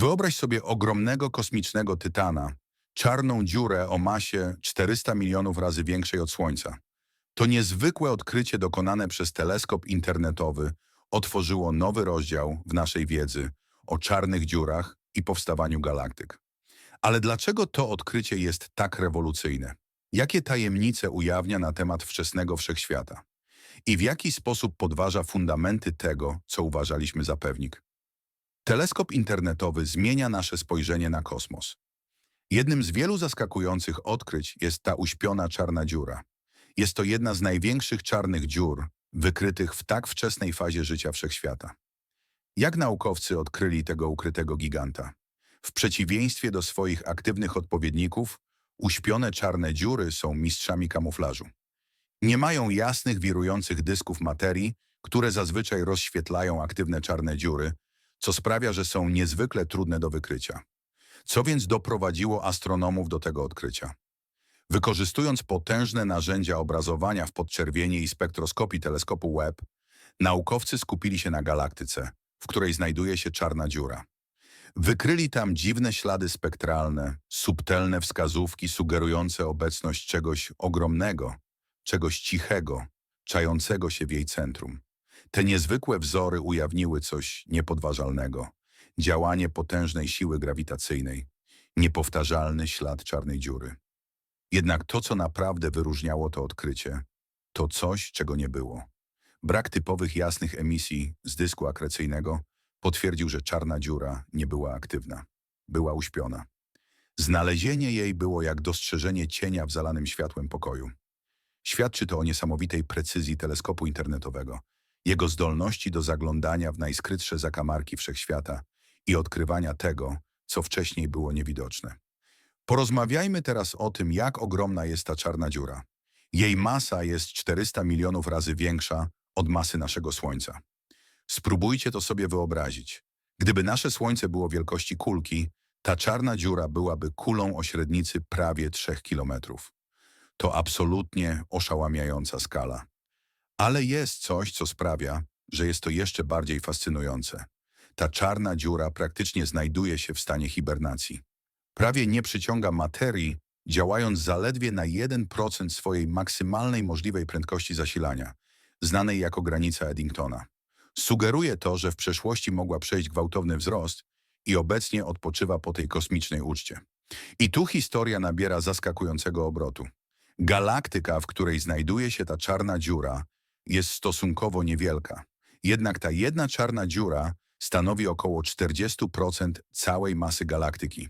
Wyobraź sobie ogromnego kosmicznego tytana, czarną dziurę o masie 400 milionów razy większej od Słońca. To niezwykłe odkrycie dokonane przez teleskop internetowy otworzyło nowy rozdział w naszej wiedzy o czarnych dziurach i powstawaniu galaktyk. Ale dlaczego to odkrycie jest tak rewolucyjne? Jakie tajemnice ujawnia na temat wczesnego wszechświata? I w jaki sposób podważa fundamenty tego, co uważaliśmy za pewnik? Teleskop internetowy zmienia nasze spojrzenie na kosmos. Jednym z wielu zaskakujących odkryć jest ta uśpiona czarna dziura. Jest to jedna z największych czarnych dziur wykrytych w tak wczesnej fazie życia wszechświata. Jak naukowcy odkryli tego ukrytego giganta? W przeciwieństwie do swoich aktywnych odpowiedników, uśpione czarne dziury są mistrzami kamuflażu. Nie mają jasnych, wirujących dysków materii, które zazwyczaj rozświetlają aktywne czarne dziury, co sprawia, że są niezwykle trudne do wykrycia. Co więc doprowadziło astronomów do tego odkrycia? Wykorzystując potężne narzędzia obrazowania w podczerwieni i spektroskopii teleskopu Webb, naukowcy skupili się na galaktyce, w której znajduje się czarna dziura. Wykryli tam dziwne ślady spektralne, subtelne wskazówki sugerujące obecność czegoś ogromnego, czegoś cichego, czającego się w jej centrum. Te niezwykłe wzory ujawniły coś niepodważalnego. Działanie potężnej siły grawitacyjnej, niepowtarzalny ślad czarnej dziury. Jednak to, co naprawdę wyróżniało to odkrycie, to coś, czego nie było. Brak typowych jasnych emisji z dysku akrecyjnego potwierdził, że czarna dziura nie była aktywna. Była uśpiona. Znalezienie jej było jak dostrzeżenie cienia w zalanym światłem pokoju. Świadczy to o niesamowitej precyzji teleskopu internetowego, jego zdolności do zaglądania w najskrytsze zakamarki wszechświata i odkrywania tego, co wcześniej było niewidoczne. Porozmawiajmy teraz o tym, jak ogromna jest ta czarna dziura. Jej masa jest 400 milionów razy większa od masy naszego Słońca. Spróbujcie to sobie wyobrazić. Gdyby nasze Słońce było wielkości kulki, ta czarna dziura byłaby kulą o średnicy prawie 3 kilometrów. To absolutnie oszałamiająca skala. Ale jest coś, co sprawia, że jest to jeszcze bardziej fascynujące. Ta czarna dziura praktycznie znajduje się w stanie hibernacji. Prawie nie przyciąga materii, działając zaledwie na 1% swojej maksymalnej możliwej prędkości zasilania, znanej jako granica Eddingtona. Sugeruje to, że w przeszłości mogła przejść gwałtowny wzrost i obecnie odpoczywa po tej kosmicznej uczcie. I tu historia nabiera zaskakującego obrotu. Galaktyka, w której znajduje się ta czarna dziura, jest stosunkowo niewielka. Jednak ta jedna czarna dziura stanowi około 40% całej masy galaktyki.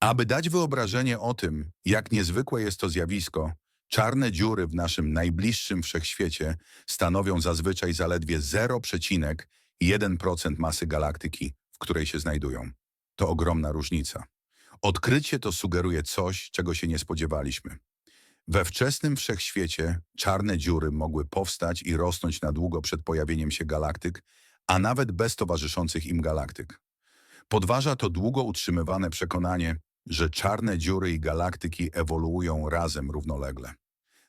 Aby dać wyobrażenie o tym, jak niezwykłe jest to zjawisko, czarne dziury w naszym najbliższym wszechświecie stanowią zazwyczaj zaledwie 0,1% masy galaktyki, w której się znajdują. To ogromna różnica. Odkrycie to sugeruje coś, czego się nie spodziewaliśmy. We wczesnym wszechświecie czarne dziury mogły powstać i rosnąć na długo przed pojawieniem się galaktyk, a nawet bez towarzyszących im galaktyk. Podważa to długo utrzymywane przekonanie, że czarne dziury i galaktyki ewoluują razem równolegle.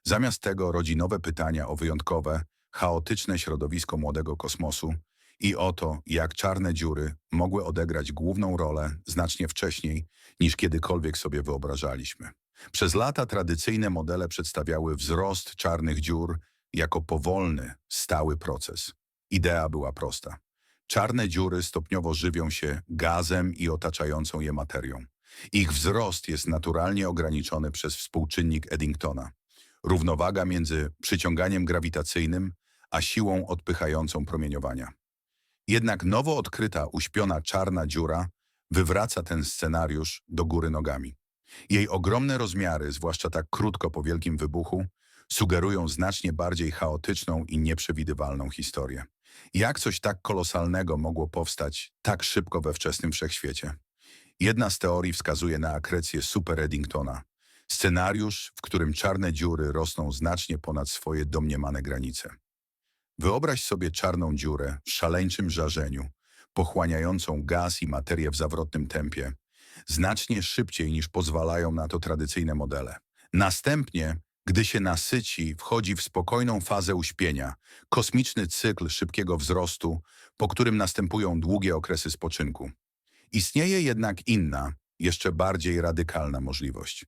Zamiast tego rodzi nowe pytania o wyjątkowe, chaotyczne środowisko młodego kosmosu i o to, jak czarne dziury mogły odegrać główną rolę znacznie wcześniej, niż kiedykolwiek sobie wyobrażaliśmy. Przez lata tradycyjne modele przedstawiały wzrost czarnych dziur jako powolny, stały proces. Idea była prosta. Czarne dziury stopniowo żywią się gazem i otaczającą je materią. Ich wzrost jest naturalnie ograniczony przez współczynnik Eddingtona. Równowaga między przyciąganiem grawitacyjnym a siłą odpychającą promieniowania. Jednak nowo odkryta uśpiona czarna dziura wywraca ten scenariusz do góry nogami. Jej ogromne rozmiary, zwłaszcza tak krótko po wielkim wybuchu, sugerują znacznie bardziej chaotyczną i nieprzewidywalną historię. Jak coś tak kolosalnego mogło powstać tak szybko we wczesnym wszechświecie? Jedna z teorii wskazuje na akrecję Super Eddingtona, scenariusz, w którym czarne dziury rosną znacznie ponad swoje domniemane granice. Wyobraź sobie czarną dziurę w szaleńczym żarzeniu, pochłaniającą gaz i materię w zawrotnym tempie, znacznie szybciej niż pozwalają na to tradycyjne modele. Następnie, gdy się nasyci, wchodzi w spokojną fazę uśpienia, kosmiczny cykl szybkiego wzrostu, po którym następują długie okresy spoczynku. Istnieje jednak inna, jeszcze bardziej radykalna możliwość.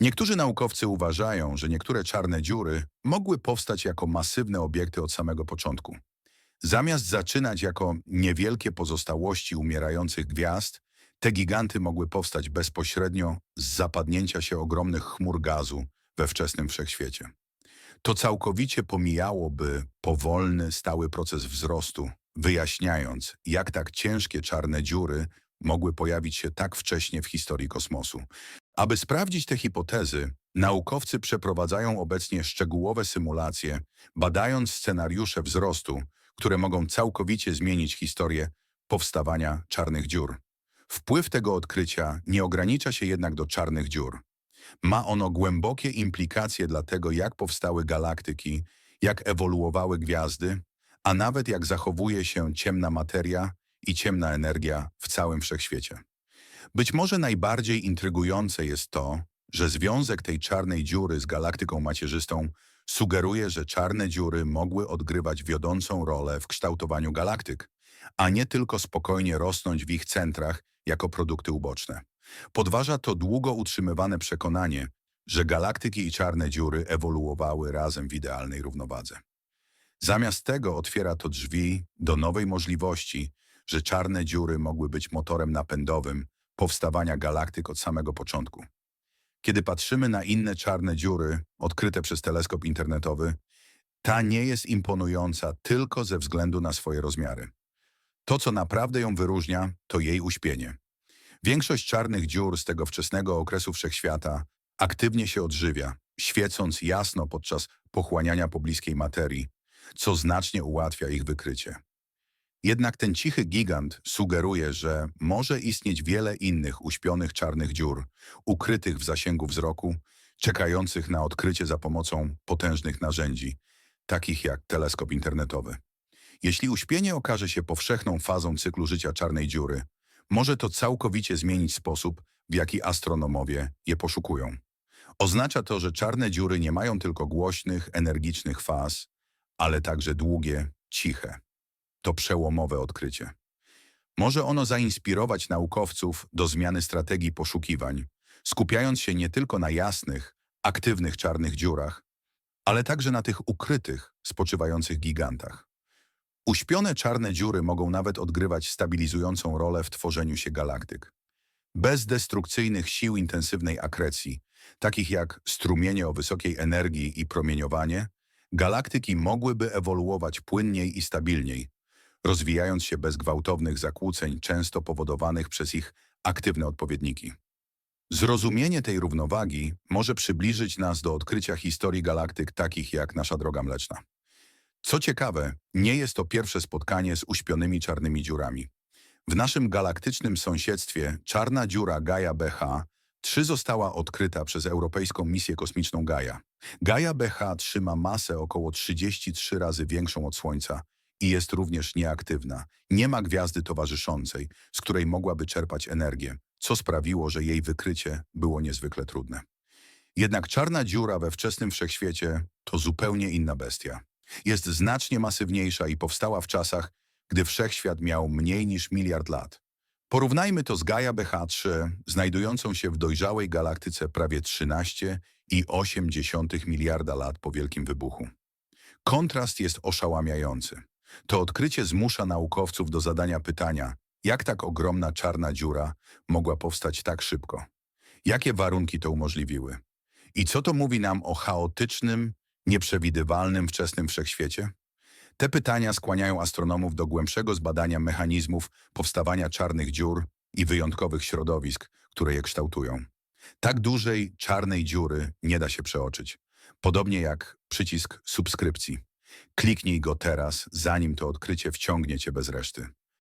Niektórzy naukowcy uważają, że niektóre czarne dziury mogły powstać jako masywne obiekty od samego początku. Zamiast zaczynać jako niewielkie pozostałości umierających gwiazd, te giganty mogły powstać bezpośrednio z zapadnięcia się ogromnych chmur gazu we wczesnym wszechświecie. To całkowicie pomijałoby powolny, stały proces wzrostu, wyjaśniając, jak tak ciężkie czarne dziury mogły pojawić się tak wcześnie w historii kosmosu. Aby sprawdzić te hipotezy, naukowcy przeprowadzają obecnie szczegółowe symulacje, badając scenariusze wzrostu, które mogą całkowicie zmienić historię powstawania czarnych dziur. Wpływ tego odkrycia nie ogranicza się jednak do czarnych dziur. Ma ono głębokie implikacje dla tego, jak powstały galaktyki, jak ewoluowały gwiazdy, a nawet jak zachowuje się ciemna materia i ciemna energia w całym wszechświecie. Być może najbardziej intrygujące jest to, że związek tej czarnej dziury z galaktyką macierzystą sugeruje, że czarne dziury mogły odgrywać wiodącą rolę w kształtowaniu galaktyk, a nie tylko spokojnie rosnąć w ich centrach jako produkty uboczne. Podważa to długo utrzymywane przekonanie, że galaktyki i czarne dziury ewoluowały razem w idealnej równowadze. Zamiast tego otwiera to drzwi do nowej możliwości, że czarne dziury mogły być motorem napędowym powstawania galaktyk od samego początku. Kiedy patrzymy na inne czarne dziury odkryte przez teleskop internetowy, ta nie jest imponująca tylko ze względu na swoje rozmiary. To, co naprawdę ją wyróżnia, to jej uśpienie. Większość czarnych dziur z tego wczesnego okresu wszechświata aktywnie się odżywia, świecąc jasno podczas pochłaniania pobliskiej materii, co znacznie ułatwia ich wykrycie. Jednak ten cichy gigant sugeruje, że może istnieć wiele innych uśpionych czarnych dziur, ukrytych w zasięgu wzroku, czekających na odkrycie za pomocą potężnych narzędzi, takich jak teleskop internetowy. Jeśli uśpienie okaże się powszechną fazą cyklu życia czarnej dziury, może to całkowicie zmienić sposób, w jaki astronomowie je poszukują. Oznacza to, że czarne dziury nie mają tylko głośnych, energicznych faz, ale także długie, ciche. To przełomowe odkrycie. Może ono zainspirować naukowców do zmiany strategii poszukiwań, skupiając się nie tylko na jasnych, aktywnych czarnych dziurach, ale także na tych ukrytych, spoczywających gigantach. Uśpione czarne dziury mogą nawet odgrywać stabilizującą rolę w tworzeniu się galaktyk. Bez destrukcyjnych sił intensywnej akrecji, takich jak strumienie o wysokiej energii i promieniowanie, galaktyki mogłyby ewoluować płynniej i stabilniej, rozwijając się bez gwałtownych zakłóceń, często powodowanych przez ich aktywne odpowiedniki. Zrozumienie tej równowagi może przybliżyć nas do odkrycia historii galaktyk takich jak nasza Droga Mleczna. Co ciekawe, nie jest to pierwsze spotkanie z uśpionymi czarnymi dziurami. W naszym galaktycznym sąsiedztwie czarna dziura Gaia BH 3 została odkryta przez europejską misję kosmiczną Gaia. Gaia BH trzyma masę około 33 razy większą od Słońca i jest również nieaktywna. Nie ma gwiazdy towarzyszącej, z której mogłaby czerpać energię, co sprawiło, że jej wykrycie było niezwykle trudne. Jednak czarna dziura we wczesnym wszechświecie to zupełnie inna bestia. Jest znacznie masywniejsza i powstała w czasach, gdy wszechświat miał mniej niż miliard lat. Porównajmy to z Gaia BH3, znajdującą się w dojrzałej galaktyce prawie 13,8 miliarda lat po Wielkim Wybuchu. Kontrast jest oszałamiający. To odkrycie zmusza naukowców do zadania pytania, jak tak ogromna czarna dziura mogła powstać tak szybko? Jakie warunki to umożliwiły? I co to mówi nam o chaotycznym, nieprzewidywalnym wczesnym wszechświecie? Te pytania skłaniają astronomów do głębszego zbadania mechanizmów powstawania czarnych dziur i wyjątkowych środowisk, które je kształtują. Tak dużej czarnej dziury nie da się przeoczyć. Podobnie jak przycisk subskrypcji. Kliknij go teraz, zanim to odkrycie wciągnie cię bez reszty.